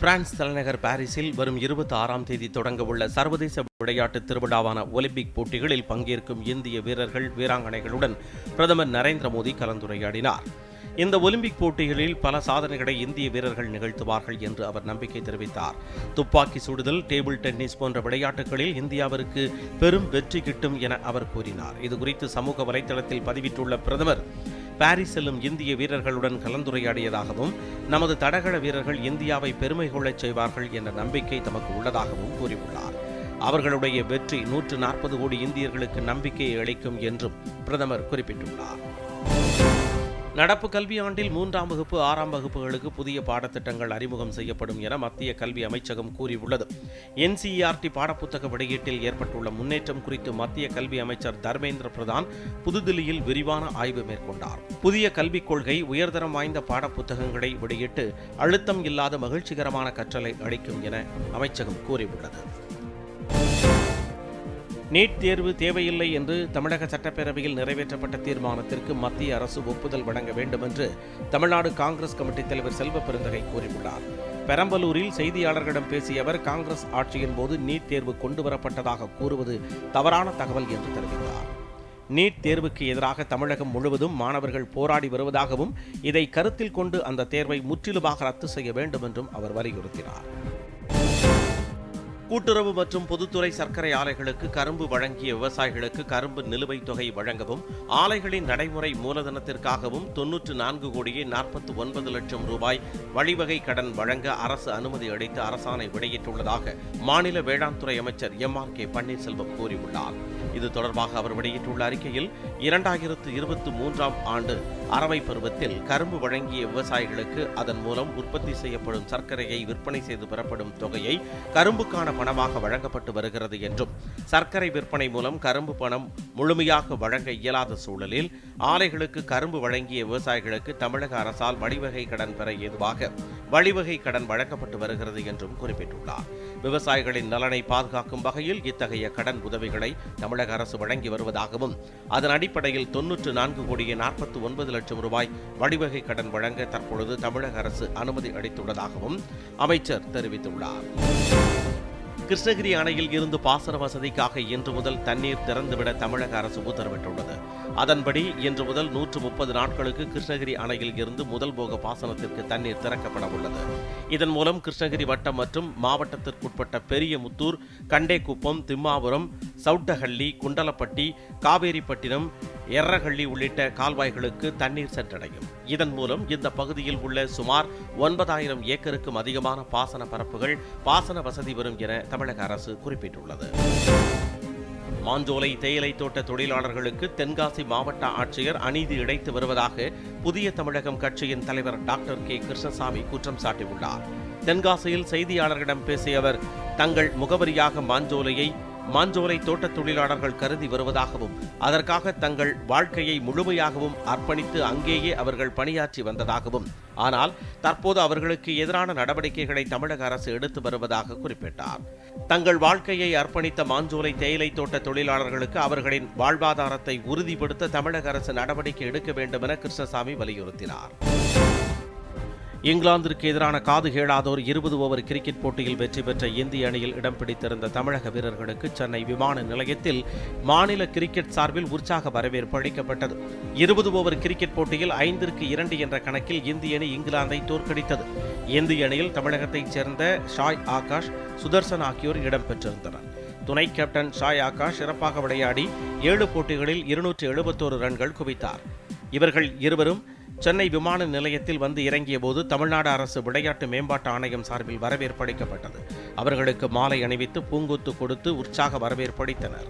France தலைநகர் பாரிஸில் வரும் இருபத்தி ஆறாம் தேதி தொடங்க உள்ள சர்வதேச விளையாட்டு திருவிழாவான ஒலிம்பிக் போட்டிகளில் பங்கேற்கும் இந்திய வீரர்கள் வீராங்கனைகளுடன் பிரதமர் நரேந்திர மோடி கலந்துரையாடினார். இந்த ஒலிம்பிக் போட்டிகளில் பல சாதனைகளை இந்திய வீரர்கள் நிகழ்த்துவார்கள் என்று அவர் நம்பிக்கை தெரிவித்தார். துப்பாக்கி சுடுதல் டேபிள் டென்னிஸ் போன்ற விளையாட்டுகளில் இந்தியாவிற்கு பெரும் வெற்றி கிட்டும் என அவர் கூறினார். இதுகுறித்து சமூக வலைதளத்தில் பதிவிட்டுள்ள பிரதமர் பாரிஸ் செல்லும் இந்திய வீரர்களுடன் கலந்துரையாடியதாகவும் நமது தடகள வீரர்கள் இந்தியாவை பெருமை கொள்ளச் செய்வார்கள் என்ற நம்பிக்கை தமக்கு உள்ளதாகவும் கூறியுள்ளார். அவர்களுடைய வெற்றி நூற்று நாற்பது கோடி இந்தியர்களுக்கு நம்பிக்கையை அளிக்கும் என்றும் பிரதமர் குறிப்பிட்டுள்ளார். நடப்பு கல்வியாண்டில் மூன்றாம் வகுப்பு ஆறாம் வகுப்புகளுக்கு புதிய பாடத்திட்டங்கள் அறிமுகம் செய்யப்படும் என மத்திய கல்வி அமைச்சகம் கூறியுள்ளது. என்சிஇஆர்டி பாடப்புத்தக வெளியீட்டில் ஏற்பட்டுள்ள முன்னேற்றம் குறித்து மத்திய கல்வி அமைச்சர் தர்மேந்திர பிரதான் புதுதில்லியில் விரிவான ஆய்வு மேற்கொண்டார். புதிய கல்விக் கொள்கை உயர்தரம் வாய்ந்த பாடப்புத்தகங்களை வெளியிட்டு அழுத்தம் இல்லாத மகிழ்ச்சிகரமான கற்றலை அளிக்கும் என அமைச்சகம் கூறியுள்ளது. நீட் தேர்வு தேவையில்லை என்று தமிழக சட்டப்பேரவையில் நிறைவேற்றப்பட்ட தீர்மானத்திற்கு மத்திய அரசு ஒப்புதல் வழங்க வேண்டும் என்று தமிழ்நாடு காங்கிரஸ் கமிட்டி தலைவர் செல்வ பெருந்தகை கூறியுள்ளார். பெரம்பலூரில் செய்தியாளர்களிடம் பேசிய அவர் காங்கிரஸ் ஆட்சியின் போது நீட் தேர்வு கொண்டு வரப்பட்டதாக கூறுவது தவறான தகவல் என்று தெரிவித்தார். நீட் தேர்வுக்கு எதிராக தமிழகம் முழுவதும் மாணவர்கள் போராடி வருவதாகவும் இதை கருத்தில் கொண்டு அந்த தேர்வை முற்றிலுமாக ரத்து செய்ய வேண்டும் என்றும் அவர் வலியுறுத்தினார். கூட்டுறவு மற்றும் பொதுத்துறை சர்க்கரை ஆலைகளுக்கு கரும்பு வழங்கிய விவசாயிகளுக்கு கரும்பு நிலுவைத் தொகை வழங்கவும் ஆலைகளின் நடைமுறை மூலதனத்திற்காகவும் தொன்னூற்று நான்கு கோடியே நாற்பத்தி ஒன்பது லட்சம் ரூபாய் வழிவகை கடன் வழங்க அரசு அனுமதி அளித்து அரசாணை வெளியிட்டுள்ளதாக மாநில வேளாண் துறை அமைச்சர் எம் ஆர் கே பன்னீர்செல்வம் கூறியுள்ளார். இது தொடர்பாக அவர் வெளியிட்டுள்ள அறிக்கையில் இரண்டாயிரத்து இருபத்தி மூன்றாம் ஆண்டு அறவை பருவத்தில் கரும்பு வழங்கிய விவசாயிகளுக்கு அதன் மூலம் உற்பத்தி செய்யப்படும் சர்க்கரையை விற்பனை செய்து பெறப்படும் தொகையை கரும்புக்கான பணமாக வழங்கப்பட்டு வருகிறது என்றும் சர்க்கரை விற்பனை மூலம் கரும்பு பணம் முழுமையாக வழங்க இயலாத சூழலில் ஆலைகளுக்கு கரும்பு வழங்கிய விவசாயிகளுக்கு தமிழக அரசால் வழிவகை கடன் பெற ஏதுவாக வழிவகை கடன் வழங்கப்பட்டு வருகிறது என்றும் குறிப்பிட்டுள்ளார். விவசாயிகளின் நலனை பாதுகாக்கும் வகையில் இத்தகைய கடன் உதவிகளை தமிழக அரசு வழங்கி வருவதாகவும் அதன் அடிப்படையில் தொன்னூற்று நான்கு கோடியே நாற்பத்தி ஒன்பது லட்சம் ரூபாய் வழிவகை கடன் வழங்க தற்பொழுது தமிழக அரசு அனுமதி அளித்துள்ளதாகவும் அமைச்சர் தெரிவித்துள்ளார். கிருஷ்ணகிரி அணையில் இருந்து பாசன வசதிக்காக இன்று முதல் தண்ணீர் திறந்துவிட தமிழக அரசு உத்தரவிட்டுள்ளது. அதன்படி இன்று முதல் நூற்று முப்பது நாட்களுக்கு கிருஷ்ணகிரி அணையில் இருந்து முதல் போக பாசனத்திற்கு தண்ணீர் திறக்கப்பட உள்ளது. இதன் மூலம் கிருஷ்ணகிரி வட்டம் மற்றும் மாவட்டத்திற்குட்பட்ட பெரியமுத்தூர் கண்டேக்குப்பம் திம்மாபுரம் சவுட்டஹள்ளி குண்டலப்பட்டி காவேரிப்பட்டினம் எர்ரஹள்ளி உள்ளிட்ட கால்வாய்களுக்கு தண்ணீர் சென்றடையும். இதன் மூலம் இந்த பகுதியில் உள்ள சுமார் ஒன்பதாயிரம் ஏக்கருக்கும் அதிகமான பாசன பரப்புகள் பாசன வசதி வரும் என தமிழக அரசு குறிப்பிட்டுள்ளது. மாஞ்சோலை தேயிலை தோட்ட தொழிலாளர்களுக்கு தென்காசி மாவட்ட ஆட்சியர் அநீதி இழைத்து வருவதாக புதிய தமிழகம் கட்சியின் தலைவர் டாக்டர் கே. கிருஷ்ணசாமி குற்றம் சாட்டியுள்ளார். தென்காசியில் செய்தியாளர்களிடம் பேசிய அவர் தங்கள் முகவரியாக மாஞ்சோலையை மாஞ்சோலை தோட்டத் தொழிலாளர்கள் கருதி வருவதாகவும் அதற்காக தங்கள் வாழ்க்கையை முழுமையாகவும் அர்ப்பணித்து அங்கேயே அவர்கள் பணியாற்றி வந்ததாகவும் ஆனால் தற்போது அவர்களுக்கு எதிரான நடவடிக்கைகளை தமிழக அரசு எடுத்து வருவதாக குறிப்பிட்டார். தங்கள் வாழ்க்கையை அர்ப்பணித்த மாஞ்சோலை தேயிலை தோட்ட தொழிலாளர்களுக்கு அவர்களின் வாழ்வாதாரத்தை உறுதிப்படுத்த தமிழக அரசு நடவடிக்கை எடுக்க வேண்டும் என கிருஷ்ணசாமி வலியுறுத்தினார். இங்கிலாந்திற்கு எதிரான காது கேளாதோர் இருபது ஓவர் கிரிக்கெட் போட்டியில் வெற்றி பெற்ற இந்திய அணியில் இடம் பிடித்திருந்த தமிழக வீரர்களுக்கு சென்னை விமான நிலையத்தில் மாநில கிரிக்கெட் சார்பில் உற்சாக வரவேற்பு அளிக்கப்பட்டது. இருபது ஓவர் கிரிக்கெட் போட்டியில் ஐந்திற்கு இரண்டு என்ற கணக்கில் இந்திய அணி இங்கிலாந்தை தோற்கடித்தது. இந்திய அணியில் தமிழகத்தைச் சேர்ந்த ஷாய் ஆகாஷ் சுதர்சன் ஆகியோர் இடம்பெற்றிருந்தனர் துணை கேப்டன் ஷாய் ஆகாஷ் சிறப்பாக விளையாடி ஏழு போட்டிகளில் இருநூற்று எழுபத்தோரு ரன்கள் குவித்தார். இவர்கள் இருவரும் சென்னை விமான நிலையத்தில் வந்து இறங்கிய போது தமிழ்நாடு அரசு விளையாட்டு மேம்பாட்டு ஆணையம் சார்பில் வரவேற்பு அளிக்கப்பட்டது. அவர்களுக்கு மாலை அணிவித்து பூங்கொத்து கொடுத்து உற்சாக வரவேற்பு அளித்தனர்.